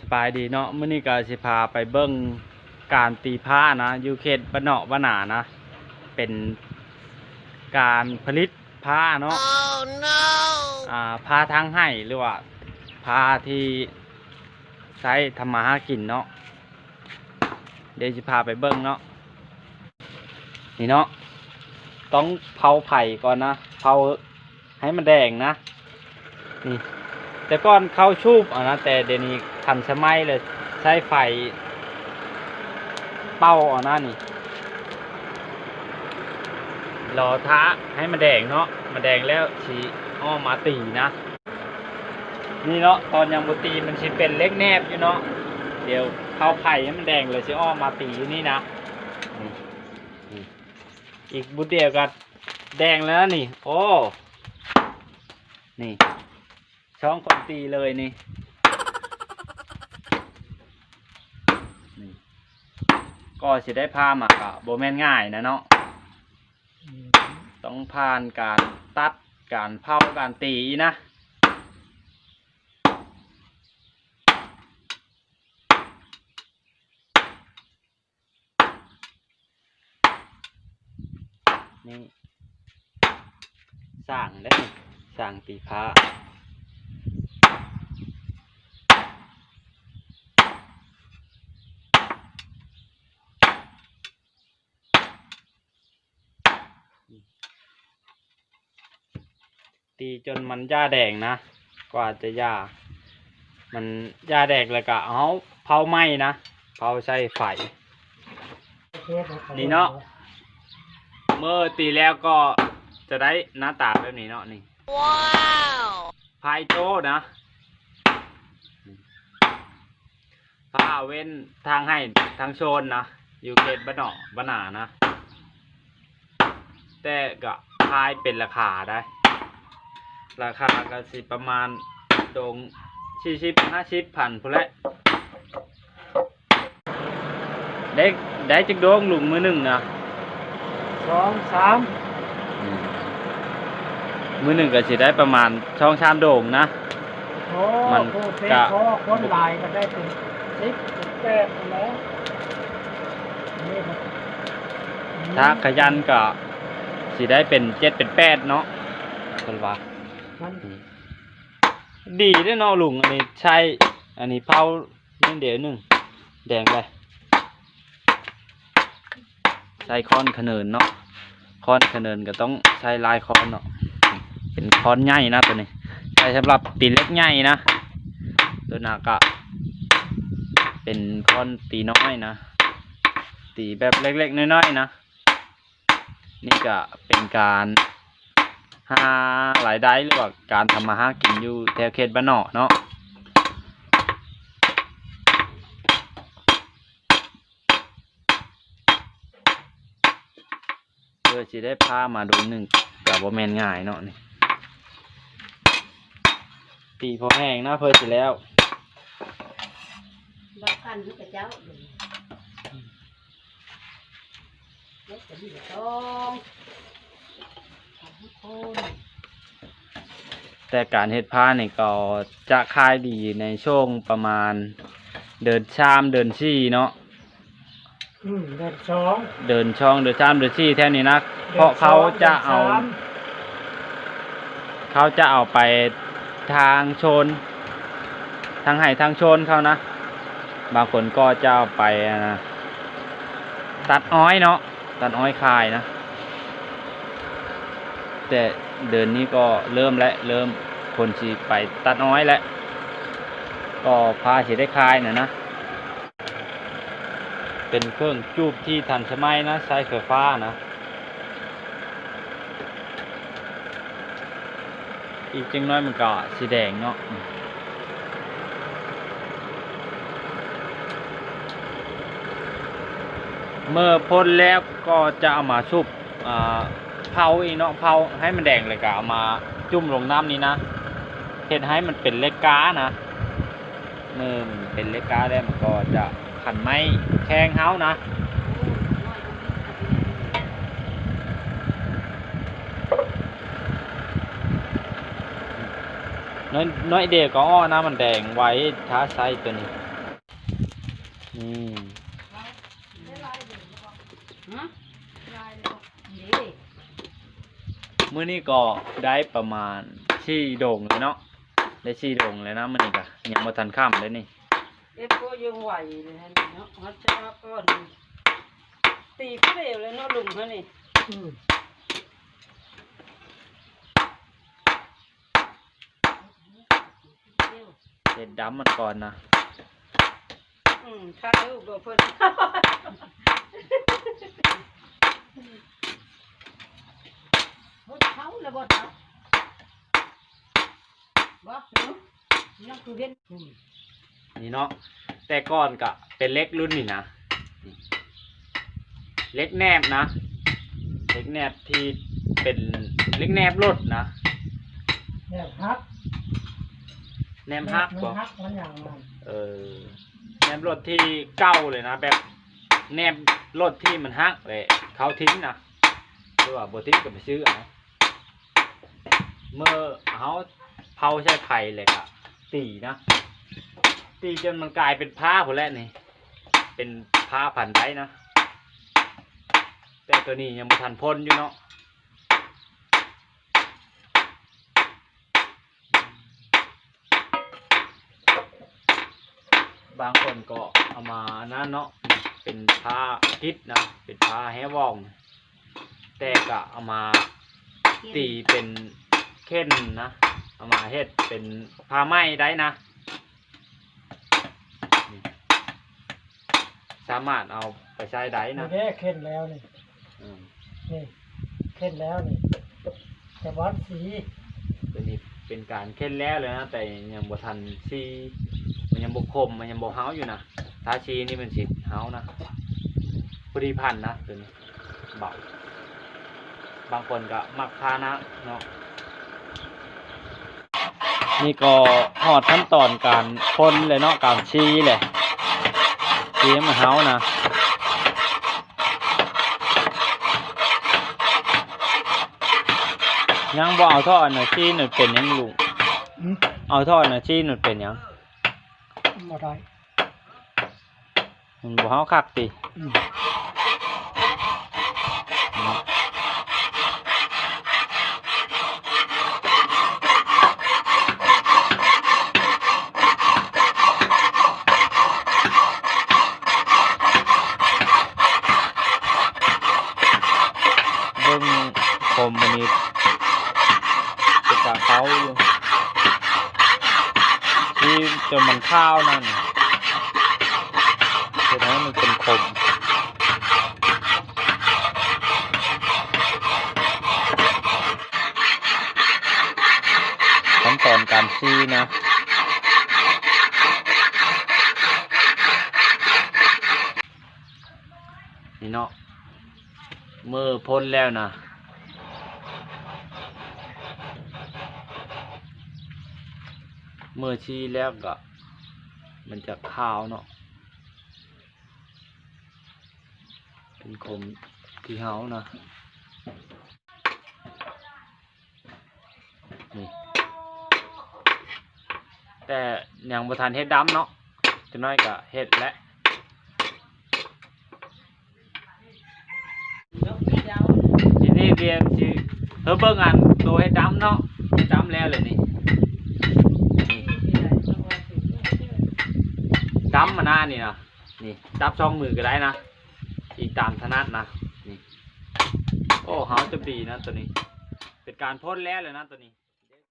สบายดีเนาะมื้อนี้ก็สิพาไปเบิ่งการตีผ้านะอยู่เขตบ้านเนาะบ้านหนานะ เป็นการผลิตผ้าเนาะ Oh no! อ่าผ้าทางให้หรือว่าผ้าที่ใช้ทำมาหากินเนาะเดี๋ยวสิพาไปเบิ่งเนาะนี่เนาะต้องเผาไผ่ก่อนนะเผาให้มันแดงนะนี่แต่ก่อนเขาชูบอะนะแต่เดี๋ยวนี้ ทันสมัยเลย ใช้ไฟเป้าอะนะนี่รอท้าให้มันแดงเนาะมันแดงแล้วชีอ้อมาตีนะ นี่เนาะตอนยังบตีมันชิเป็นเล็กแนบอยู่เนาะเดี๋ยวเข้าไผ่ให้มันแดงเลยชิอ้อมาตีอยู่นี่นะอีกบุดเดียวกันแดงแล้วนี่ โอ้ นี่ ช่องคนตีเลยนี่ ก็สิได้ผ้าหมากอะโบแม่นง่ายนะเนาะต้องผ่านการตัดการเผาการตีนะนี่สั่งได้นี่สั่งตีผ้า ตีจนมันหญ้าแดงนะ กว่าจะหญ้า มันหญ้าแดงแล้วก็เอาเผาไหม้นะเผาใช้ไฟ นี่เนาะ เมื่อตีแล้วก็จะได้หน้าตาแบบนี้เนาะนี่ Wow! พายโจนะผ้าเว้นทางให้ทางโชนนะ อยู่เขตบ้านนอกบ้านนานะ แต่ก็พายเป็นราคาได้ ราคาก็สิประมาณตรงสี่สิบห้าสิบพันพุ่นแหละได้ได้จักโดงหลุมมือหนึ่งนะสองสามมือหนึ่งก็สิได้ประมาณช่องชามโด่งนะ โอ้มันโหเพกะพอคนหลายก็ได้เป็นสิบเป็นแปดแล้วนี่ครับถ้าขยันก็สิได้เป็นเจ็ดเป็นแปดเนาะคนว่า มันดีเด้วยเนาะลุงอันนี้ใช่อันนี้เผานี่เดี๋ยวหนึ่งแดงไปใส่ค้อนขะเนินเนาะค้อนขะเนินก็ต้องใช้ลายค้อนเนาะเป็นค้อนใหญ่นะตัวนี้ใช้สำหรับตีเล็กใหญ่นะตัวหนักก็เป็นค้อนตีน้อยนะตีแบบเล็กๆน้อยๆนะนี่ก็เป็นการ หารายได้หรือว่าการทำมาหากินอยู่แถวเขตบ้านนอกเนาะเพื่อจะได้พามาดูหนึ่งกับว่าแมนง่ายเนาะนี่ตีพอแห้งนะเพื่อสิแล้วรับกันอยู่กับเจ้าเลยเล็กจะมีแต่ต้องทำให้ คนแต่การเฮ็ดผ้านี่ก็จะขายดีในช่วงประมาณ เดินชามเดินชี่เนาะอืมเด็ดสองเดินช่องเดินชามเดินชี่แท่นี้นะเพราะเขาจะเอาด็ดสมเขาจะเอาไปทางโชน ทางไห่ทางโชนเขานะ บางคนก็จะเอาไปนะตัดอ้อยเนาะตัดอ้อยคายนะ แต่เดินนี้ก็เริ่มและเริ่มคนสีไปตัดอ้อยแล้วก็พาสีได้คลายหนะนะ เป็นเครื่องจูบที่ทันสมัยนะ ใช้ไฟฟ้านะ อีกจังน้อยมันก็สีแดงเนาะเมื่อพ่นแล้วก็จะเอามาชุบอ่า เผาอีกเนาะเผาให้มันแดงเลยก็เอามาจุ่มลงน้ำนี้นะเห็ดให้มันเป็นเล็กก้านะเมื่อมันเป็นเล็กก้าแล้วมันก็จะขันไม้แข้งเฮานะน้อยน้อยเดียวก็อ้อนะมันแดงไว้ท้าไซตัวนี้นี่ฮะนี่ มื้อนี้ก็ได้ประมาณชี่โด่งเลยเนาะได้ชี่โด่งเลยนะมื้อนี้ก็ยังบ่ทันค่ำเลยนี่เอฟก็ยังไหวเลยฮะนี่เนาะฮัทชาก้อนนี่ตีก็เร็วเลยเนาะลุงเขานี่อืมเด็ดดำมันก่อนนะอืมถ้าลูกก็เพิ่น บ่เขาแล้วบ่เขาบ่เนาะนั่นคือเว้นอืมนี่เนาะแต่ก่อนก็เป็นเล็กรุ่นนี่นะนี่เล็กแนบนะ เล็กแนบที่เป็นเล็กแนบรถนะเนี่ยฮักแนมฮักมันบ่ฮักมันอย่างนั้นเออแนบรถที่เก่าเลยนะ แบบแนบรถที่มันฮักเลยเขาทิ้งนะหรือว่าบ่ทิ้งก็ไปซื้อเอา เมื่อเขาเผาใช้ไผ่เลยก็ตีนะ ตีจนมันกลายเป็นผ้าผลแล้วนี่ เป็นผ้าพันไดนะ แต่ตัวนี้ยังไม่ทันพ่นอยู่เนาะบางคนก็เอามานั่นเนาะเป็นผ้าพิษนะเป็นผ้าแฮวอง แต่ก็เอามาตีเป็น เข่นนะเอามาเฮ็ดเป็นผ้าไหมได้นะนี่สามารถเอาไปใช้ได้นี่นะแค่เข็นแล้วนี่อืมนี่เข็นแล้วนี่แต่วัดสีตัวนี้เป็นการเข่นแล้วเลยนะแต่ยังบ่ทันซีมันยังบ่คมมันยังบ่เฮาอยู่นะถ้าชีนี่มันสิเฮานะพอดีพันนะตัวนี้เบาบางคนก็มักพานะเนาะ นี่ก็หอดขั้นตอนการพ่นเลยเนาะการชีเลยชีให้มันเฮานะยังบ่เอาท่ออันน่ะชีหนึ่งเป็นหยังลุงอืมเอาท่ออันน่ะชีหนึ่งเป็นหยังบ่ได้มันบ่เฮาคักติ อืม เบิ่งผมมันนี่เป็นตาเขาอยู่ที่ จนมันข้าวนั่นเห็นไหมมันเป็นคมขั้นตอนการซีนะนี่เนาะเมื่อพ้นแล้วนะ เมื่อชี้แล้วก็ มันจะขาวเนาะเป็นคมที่เฮานะนี่แต่ยังประทานเฮ็ดดำเนาะจะน้อยก็เฮ็ดและเนาะนี่ดาวทีนี้เรียนชื่อเธอเบิ่งอันตัวให้ดำเนาะให้ดำแล้วเลยนี่นี่ ที่ไหนเนาะว่าสิ้ำมาหน้านี่นะนี่จับช่องมือก็ได้นะอีกตามถนัดนะนี่โอ้เฮาจะปีนะตัวนี้ เป็นการพ่นแล้วเลยนะตัวนี้